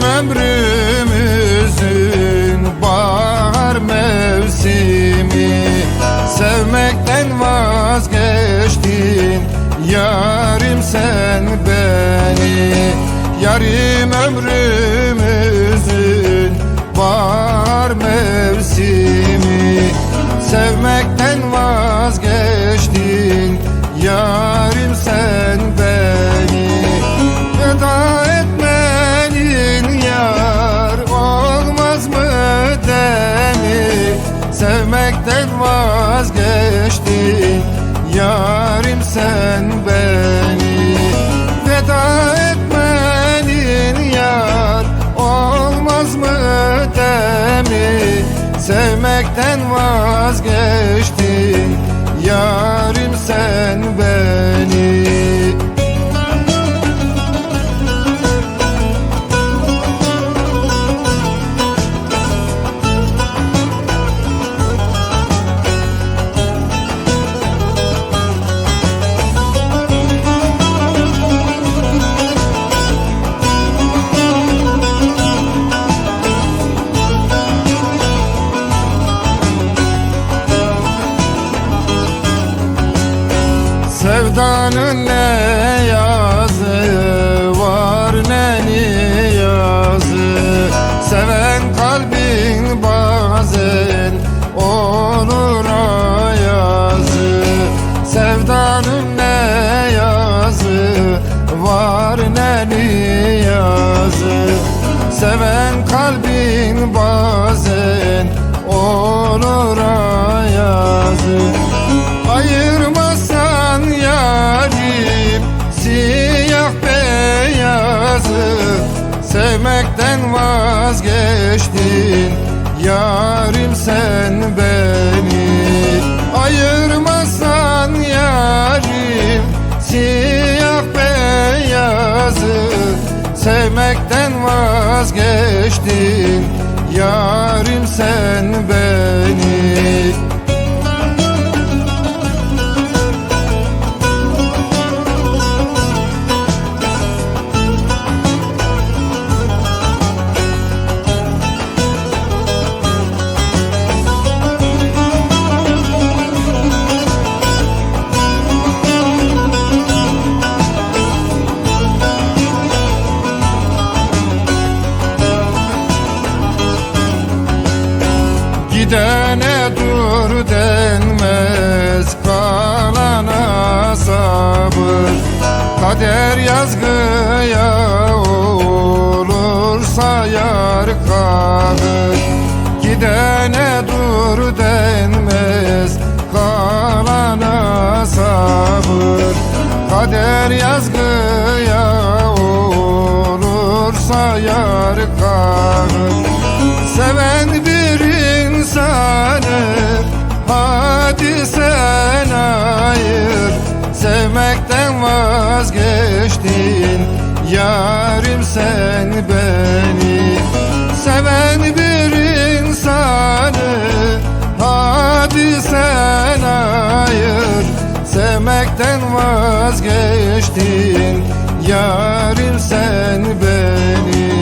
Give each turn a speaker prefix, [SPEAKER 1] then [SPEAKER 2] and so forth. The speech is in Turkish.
[SPEAKER 1] ömrümüzün bahar mevsimi. Sevmekten vazgeçtin yarim sen beni. Yarim ömrümüzün bahar mevsimi. Sevmekten sen beni Veda etmenin yar olmaz mı demi Sevmekten vazgeçtin yarim sen beni Sevdanın ne yazı var ne niyazı? Seven kalbin bazen olur ayazı. Sevdanın ne yazı var ne niyazı? Seven kalbin bazen olur ayazı vazgeçtin. Yarim sen beni Ayırmasan yarim. Siyah beyazı Sevmekten vazgeçtin. Yarim sen beni Gidene dur denmez kalana sabır Kader yazgıya olursa yar kalır. Gidene dur denmez kalana sabır Kader yazgıya olursa yar kalır Sevmekten vazgeçtin. Yarim sen beni Seven bir insanı. Hadi sen ayır Sevmekten vazgeçtin. Yarim sen beni